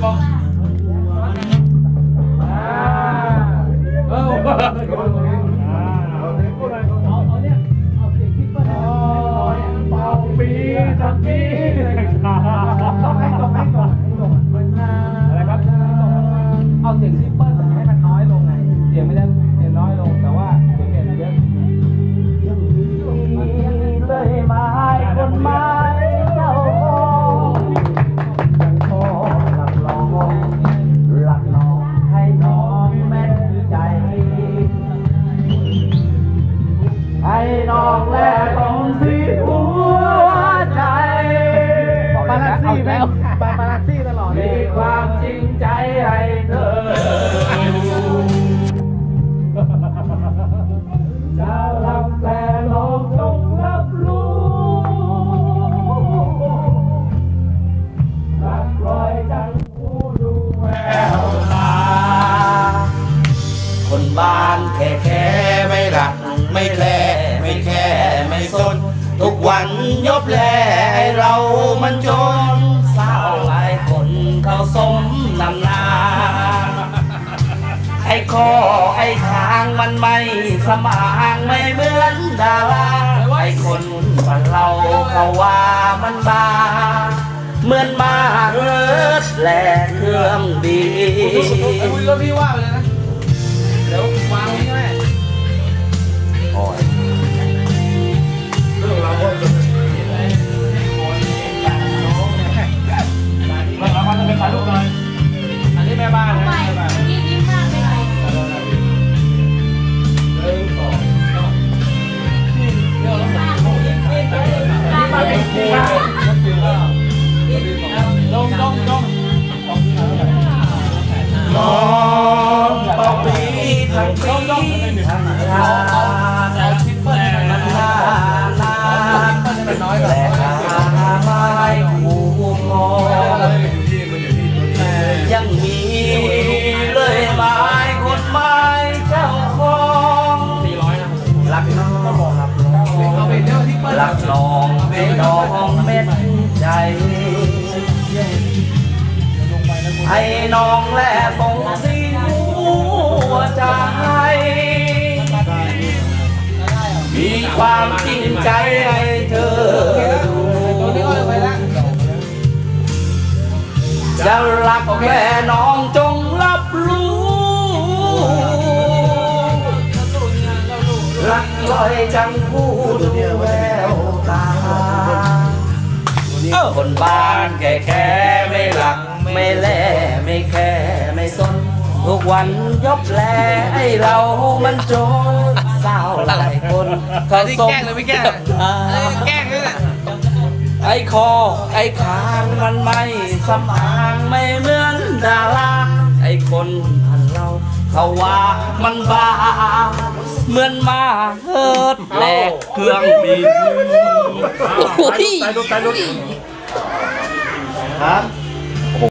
Có. าลักซี่แม่งปาลักซี่ตลอดเลมียความจริงใจให้เธอจะรับแต่ลองจงรับรู้รักรอยจังหูดูแววตา คนบ้านแค่แค่ไม่รักไม่แลไม่แค่ไม่สน ทุกวันยบแล สมนำนา ไอ้คอไอ้ทางมันไม่สมางไม่เหมือนดาราไอ้คนบ้านเราเขาว่ามันบาเหมือนมาเฮิดแลเครื่องดี คุยกับพี่ว่าไปเลยนะ ทั้งชาเอาชิปเปมันนานนานมันน้อยกว่าแต่หาไม้คู่มองยังมีเลยไม้คนไม้เจ้าของรักน้องเอาไปเที่ยวที่เปิ้ลรักน้องเป็นน้องเม็ดใจให้น้องแล ใจให้เธอดูจะรักแม่น้องจงรับรู้ รักลอยจังพูดแววตาคนบ้านแก่แค่ไม่หลักไม่แลไม่แค่ไม่สน ทุกวันยกแลให้เรามันจน เศร้าหลายคนเขาที่ส่งแกล้งเลยไม่แกล้งกับตาแกล้งนี่แหละไอ้คอ ไอ้คางมันไม่สมางไม่เหมือนดาราไอ้คนพันเรา เขาว่ามันบ้า เหมือนมาเฮิดแหลกเครื่องบิน โอ้ยไปลุกไปลุกครับ